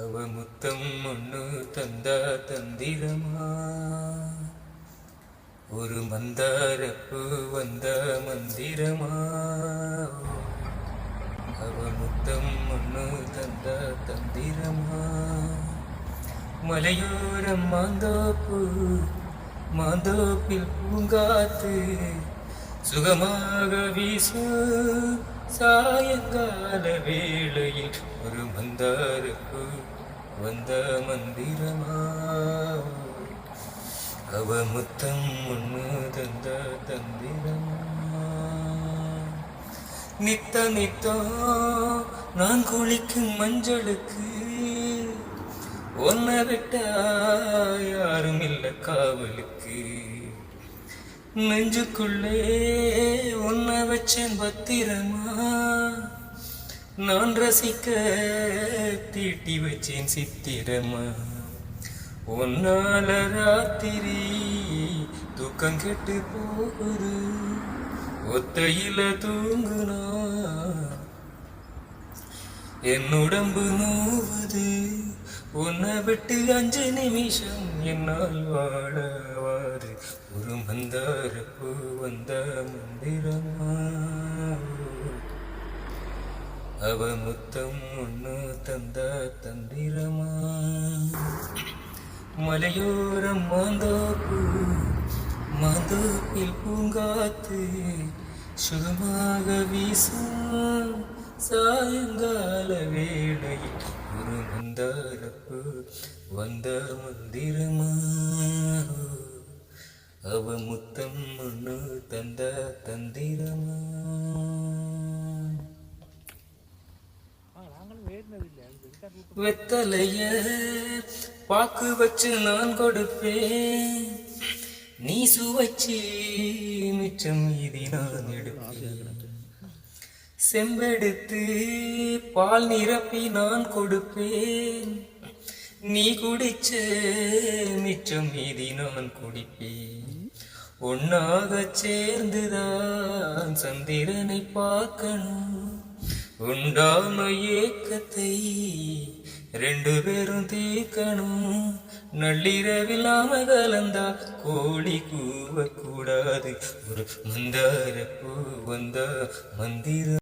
அவ முத்தம் ஒண்ணு தந்தா தந்திரமா? ஒரு மந்தாரப்பு வந்த மந்திரமா? அவ முத்தம் ஒண்ணு தந்தா தந்திரமா? மலையோரம் மாந்தோப்பு மாந்தோப்பில் பூங்காத்து சுகமாக வீசு. சாயங்கால வேளையில் ஒரு மந்தாருக்கு வந்த மந்திரமா? அவ முத்தம் ஒன்று தந்த தந்திரமா? நித்த நித்தோ நான் குளிக்கும் மஞ்சளுக்கு ஒன்ன விட்டா யாரும் இல்லை காவலுக்கு. நெஞ்சுக்குள்ளே உன்னை வச்சேன் பத்திரமா? நான் ரசிக்க தீட்டி வச்சேன் சித்திரமா? உன்னால ராத்திரி தூக்கம் கெட்டு போகுது. ஒத்தையில தூங்குனா என் உடம்பு நோவுது. உன்னை விட்டு அஞ்சு நிமிஷம் என்னால் வாழவாது ஒரு மந்தார பூ வந்த மந்திரமா? அவ முத்தம் ஒன்று தந்த தந்திரமா? மலையோரம் மாந்தோப்பு மாந்தோப்பில் பூங்காத்து சுகமாக வீசும் சாயங்கால வேளையில் ஒரு மந்தாரப்பு வந்த மந்திரமா? அவ முத்தம் ஒண்ணு தந்த தந்திரமா? வெத்தலைய பாக்கு வச்சு நான் கொடுப்பேன். நீ சுவைச்சு மிச்சம் இதை நான் எடுப்பேன். செம்பெடுத்து பால் நிரப்பி நான் கொடுப்பேன். நீ குடிச்ச மிச்சம் மீதி நான் குடிப்பேன். உன்னாக சேர்ந்துதான் சந்திரனை பார்க்கணும். உண்டான ஏக்கத்தை ரெண்டு பேரும் தீர்க்கணும். நள்ளிரவில் கலந்தா கோழி கூவக்கூடாது. ஒரு மந்தார பூ வந்தா மந்திர